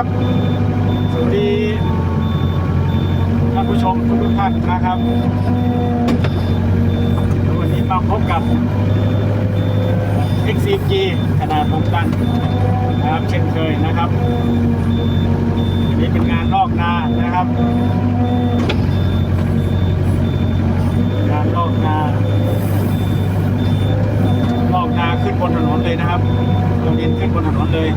ครับ สวัสดีท่านผู้ชมทุกท่านนะครับ วันนี้มาพบกับ XCG ขนาด6ตันนะครับเช่นเคยนะครับอันนี้เป็นงานลอกนานะครับ งานลอกนาลอกนาขึ้นบนถนนเลยนะครับเอาดินขึ้นบนถนนเลย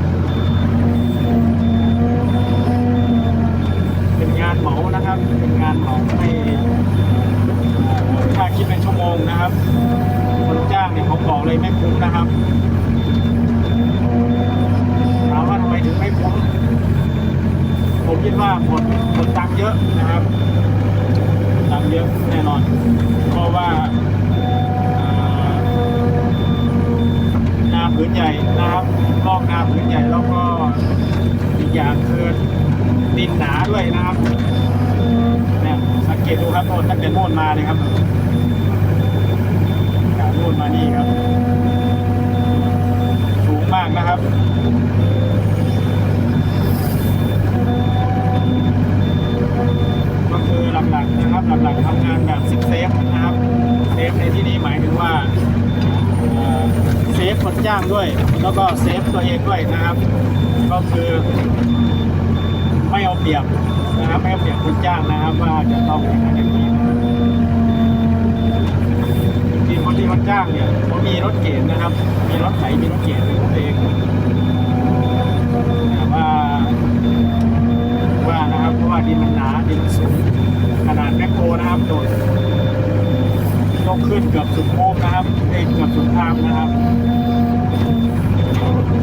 เป็นงานเหมานะครับ เป็นงานเหมาไม่ค่าคิดเป็นชั่วโมงนะครับ คนจ้างเนี่ยผมบอกเลยไม่คุ้มนะครับ ถามว่าทำไมถึงไม่คุ้ม ผมคิดว่าหมดหมดตังเยอะนะครับตังเยอะแน่นอน เพราะว่าเอ่อนาผืนใหญ่นะครับลอกนาผืนใหญ่แล้วก็อีกอย่างคือดินหนาด้วยนะครับเนี่ยสังเกตดูครับโน่นตั้งแต่โน่นมาเลยครับจากโน่นมานี่ครับ สูงมากนะครับ ก็คือหลักๆนะครับ หลักๆทำงานแบบซิเซฟนะครับเซฟในที่นี้หมายถึงว่าเอ่อเซฟ คนจ้างด้วย แล้วก็เซฟตัวเองด้วยนะครับ ก็คือ ไม่เอาเปรียบนะครับไม่เอาเปรียบคนจ้างนะครับว่าจะต้องอย่างนั้นอย่างนี้นะครับจริงๆคนที่เขาจ้างเนี่ยเขามีรถเก๋งนะครับ มีรถไถมีรถเก๋งเป็นของตัวเองแต่ว่าว่านะครับเพราะว่าดินมันหนาดินมันสูงขนาดแมคโครนะครับโดดยกขึ้นเกือบสุดโค้งนะครับเอ้ยเกือบสุดทางนะครับ เดิมนะครับการ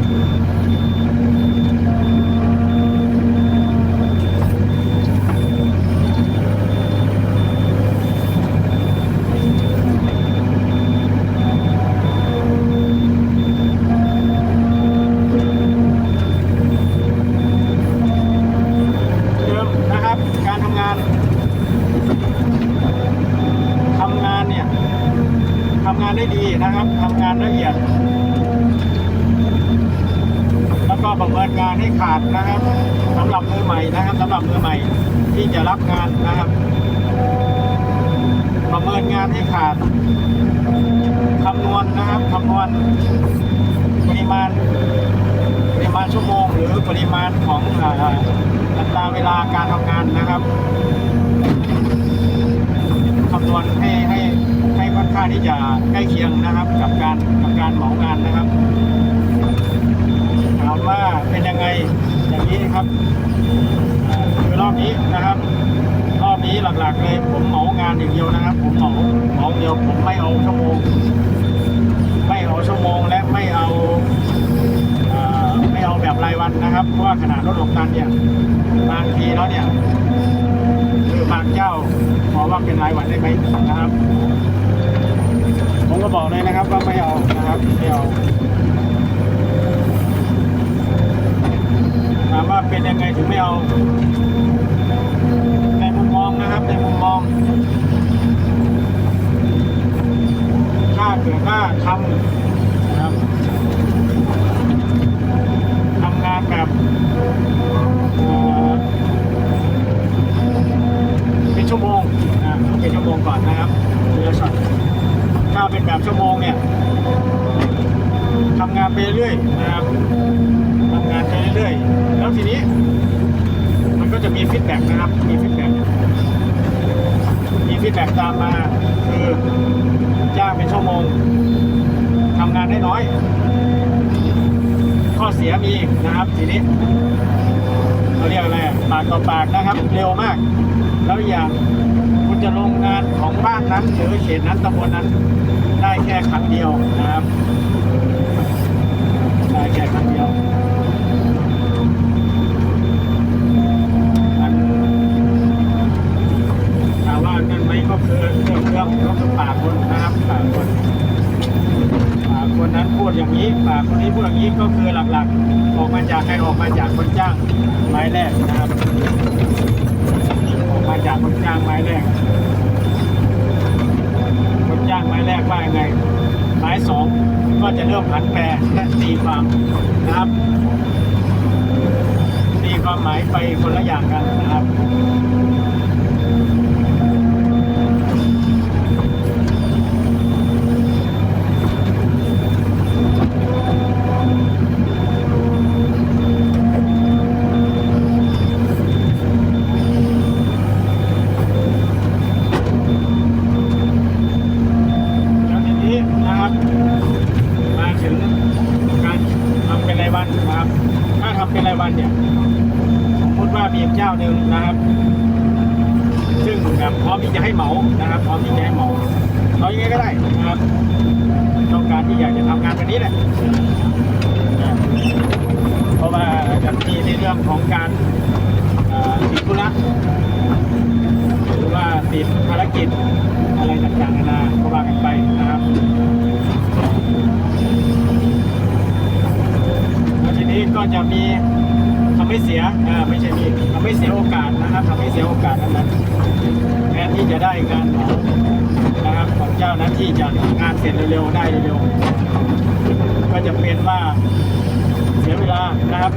ทำงานทำงานเนี่ยทำงานได้ดีนะครับทำงานละเอียด ก็ประเมินงานให้ขาดนะครับสำหรับมือใหม่นะครับสำหรับมือใหม่ที่จะรับงานนะครับ ประเมินงานให้ขาดคำนวณนะครับคำนวณปริมาณปริมาณชั่วโมง หรือปริมาณของอ่าอัตราเวลาการทำงานนะครับคำนวณให้ให้ให้ค่อนข้างที่จะใกล้เคียงนะครับ กับการกับการเหมางานนะครับถามว่าเป็นยังไงอย่างนี้ครับอ่าคือรอบนี้นะครับ รอบนี้หลักๆเลยผมเหมางานอย่างเดียวนะครับ ผมเหมาเหมาเดียวผมไม่เอาชั่วโมง ไม่เอาชั่วโมงและไม่เอา เอ่อไม่เอาแบบราย วันนะครับ เพราะว่าขนาดรถหกตันเนี่ยบางทีแล้วเนี่ยคือบางเจ้าขอว่าเป็นรายวันได้ไหมนะครับ ผมก็บอกเลยนะครับว่าไม่เอานะครับไม่เอาถามว่าเป็นยังไงถึงไม่เอาในมุมมองนะครับในมุมมองถ้าเกิดว่าทำำงานแบเป็นชั่วโมงนะเป็นชั่วโมงก่อนนะครับเรือช็อตถ้าเป็นแบบชั่วโมงเนี่ยทำงานไปเรื่อยนะครับทำงานไปเรื่อยแล้วทีนี้ มันก็จะมีฟีดแบ็กนะครับ มีฟีดแบ็กมีฟีดแบ็กตามมา คือจ้างเป็นชั่วโมงทำงานได้น้อย ข้อเสียมีนะครับทีนี้เขาเรียกอะไรปากต่อปากนะครับ เร็วมาก แล้วอย่างคุณจะลงงานของบ้านนั้นหรือเขตนั้นตำบลนั้น ได้แค่ครั้งเดียวนะครับได้แค่ครั้งเดียวถามว่านั่นไหมก็คือเรื่องเรื่องปากคนนะครับปากคน อ่าคนนั้นพูดอย่างนี้ปากคนนี้พูดอย่างนี้ก็คือหลักๆ ออกมาจากใครออกมาจากคนจ้างไม้แรกนะครับ ออกมาจากคนจ้างไม้แรก คนจ้างไม้แรกว่ายังไงไม้สองก็จะเริ่มผันแปรและตีความนะครับตีความหมายไปคนละอย่างกันนะครับ แล้วทีนี้นะครับ มาถึงการทำเป็นรายวันนะครับ ถ้าทำเป็นราย วันเนี่ยสมมติว่ามีเจ้าหนึ่งนะครับ ซึ่งแบบพร้อมที่จะให้เหมานะครับ พร้อมที่จะให้เหมาเอายังไงก็ได้นะครับ ต้องการที่อยากจะทำงานแบบนี้แหละเพราะว่าจะมีในเรื่องของการติดธุระหรือว่าติดภารกิจอะไรต่างๆนานาก็ว่ากันไปนะครับแล้วทีนี้ก็จะมี ทำให้เสียเออไม่ใช่มีทำให้เสียโอกาสนะครับทำให้เสียโอกาสนั้นแทนที่จะได้การนะครับของเจ้าหน้าที่จะงานเสร็จเร็วๆได้เร็วๆก็จะเป็นว่าเสียเวลานะครับ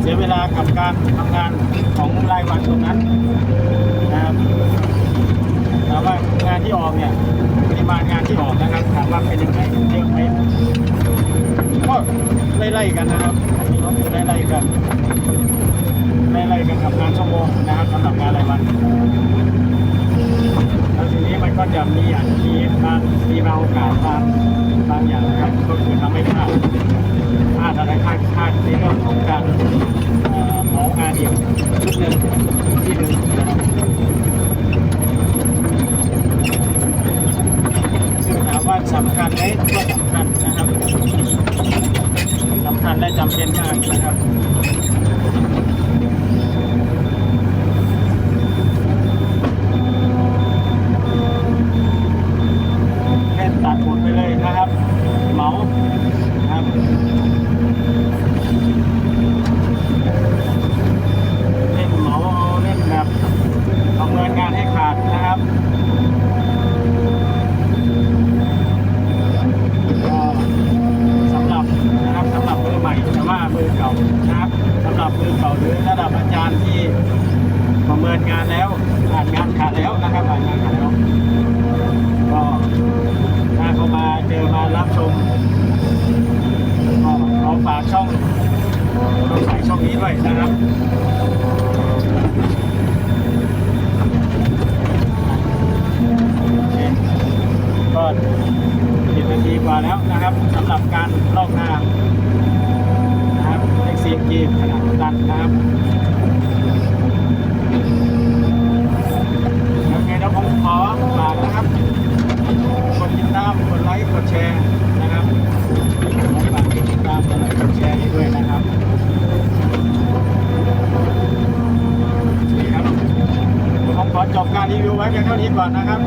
เสียเวลากับการทำงานของรายวันตรงนั้นนะครับถามว่างานที่ออกเนี่ยปริมาณงานที่ออกนะครับถามว่าเป็นยังไงเยอะไหมก็ไล่ๆกันนะครับมีรถไล่ๆกันไล่ๆกันกับงานชั่วโมง นะครับสำหรับงานรายวันแล้วทีนี้มันก็จะมีอาจจะมีบางมีบางโอกาสบางบางอย่างนะครับก็คือทำให้พลาดพลาดอะไรพลาดพลาดในเรื่องของการเอ่อเหมางานเดียวชุดหนึ่งที่หนึ่งนะครับซึ่งถามว่าสำคัญไหมก็สำคัญนะครับ สำคัญและจำเป็นมากนะครับ แค่ตัดหมดไปเลยนะครับ เหมานะครับเล่นเหมาเอาเล่นแบบทำเนินงานให้ขาดนะครับ ก็สำหรับนะครับสำหรับมือใหม่แต่ว่ามือเก่านะครับสำหรับมือเก่าหรือระดับอาจารย์ที่ประเมินงานแล้วอ่านงานขาดแล้วนะ ครับอ่านงานขาดแล้วก็ถ้าเข้ามาเจอมารับชมก็ขอฝากช่องต้องใส่ช่องนี้ด้วยนะครับโอเคก็สิบนาทีกว่าแล้วนะครับสำหรับการลอกหน้านะครับเอ็กซีกีขนาดตันนะครับโอเคแล้วผมขอฝากนะครับ ก ดติดตามกดไลค์กดแชร์นะครับฝากกดติดตามกดไลค์กดแชร์ให้ด้วยนะครับนี่ครับผมขอจบการรีวิวไว้เพียงเท่านี้ก่อนนะครับ